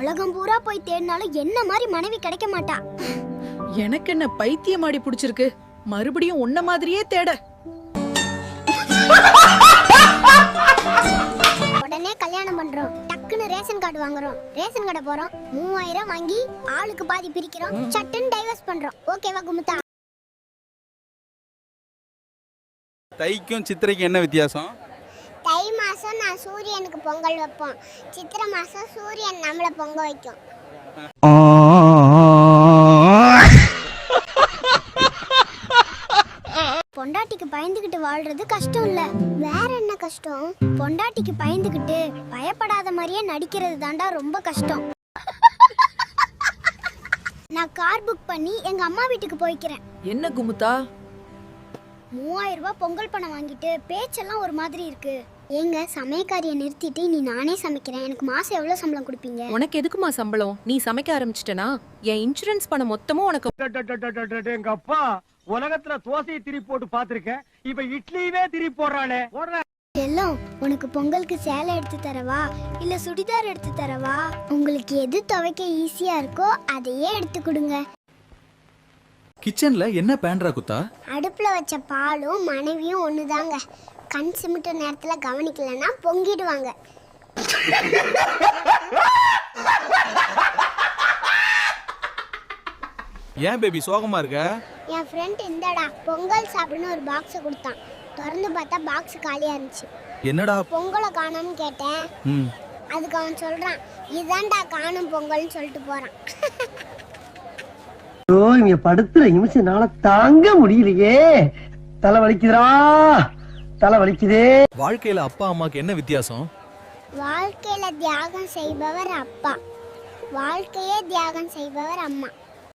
உலகம் பூரா போய் தேடினாலும் என்ன மாதிரி மனைவி கிடைக்க மாட்டா? எனக்கு என்ன பைத்தியமாடி புடிச்சிருக்கு? மறுபடியும் உன்ன மாதிரியே தேட. உடனே கல்யாணம் பண்றோம். டக்குன்னு ரேஷன் கார்டு வாங்குறோம். ரேஷன் கடை போறோம். மூவாயிரம் வாங்கி ஆளுக்கு பாதி பிரிக்கிறோம். சட்டுன்னு டைவர்ஸ் பண்றோம். ஓகேவா குமுதா? தைக்கும் சித்திரைக்கும் என்ன வித்தியாசம்? தை மாசம் நான் சூரியனுக்கு பொங்கல் வைப்போம். சித்திரை மாசம் சூரியன் நம்மள பொங்க வைக்கும். பொண்டாட்டிக்கு பயந்துகிட்டு வாழ்றது கஷ்டம் இல்ல. வேற என்ன கஷ்டம்? பொண்டாட்டிக்கு பயந்துகிட்டு பயப்படாத மாதிரியே நடிக்கிறது தாண்டா ரொம்ப கஷ்டம். நான் கார் புக் பண்ணி எங்க அம்மா வீட்டுக்கு போய்க்கிறேன். என்ன குமுதா மூவாயிரம் ரூபாய் பொங்கல் பணம் வாங்கிட்டு பேச்செல்லாம் ஒரு மாதிரி இருக்கு. ஏங்க சமயக்காரியை நிறுத்திட்டு நீ நானே சமைக்கிறேன். எனக்கு மாசம் எவ்வளவு சம்பளம் கொடுப்பீங்க? உனக்கு எதுக்குமா சம்பளம்? நீ சமைக்க ஆரம்பிச்சிட்டனா? என் இன்சூரன்ஸ் பணம் மொத்தமும் உனக்கு எங்க அப்பா உலகத்துல தோசையை திரி போட்டு பாத்திருக்கேன் இப்ப இட்லியவே திரி போடுறானே. போடுற. எல்லாம் உனக்கு பொங்கலுக்கு சேலை எடுத்து தரவா? இல்ல சுடிதார் எடுத்து தரவா? உங்களுக்கு எது துவைக்க ஈஸியா இருக்கோ அதையே எடுத்து கொடுங்க. கிச்சன்ல என்ன பேண்ட்ரா குத்தா? அடுப்புல வச்ச பாலும் மனைவியும் ஒண்ணுதாங்க. கண் சிமிட்ட நேரத்துல கவனிக்கலன்னா பொங்கிடுவாங்க. ஏன் பேபி சோகமா இருக்க? என் ஃப்ரெண்ட் இந்தடா பொங்கல் சாப்பிடுன்னு ஒரு பாக்ஸ் கொடுத்தான். திறந்து பார்த்தா பாக்ஸ் காலியா இருந்துச்சு. என்னடா? பொங்கலை காணோம்னு கேட்டேன். ம். அதுக்கு அவன் சொல்றான் இதான்டா காணும் பொங்கல்னு சொல்லிட்டு போறான். ஐயோ இங்க படுத்துற நிமிஷம்னால தாங்க முடியலையே. தலை வலிக்குதுடா. தலை வலிக்குதே வாழ்க்கையில அப்பா அம்மாக்கு என்ன வித்தியாசம்? வாழ்க்கையில தியாகம் செய்பவர் அப்பா. வாழ்க்கையே தியாகம் செய்பவர் அம்மா.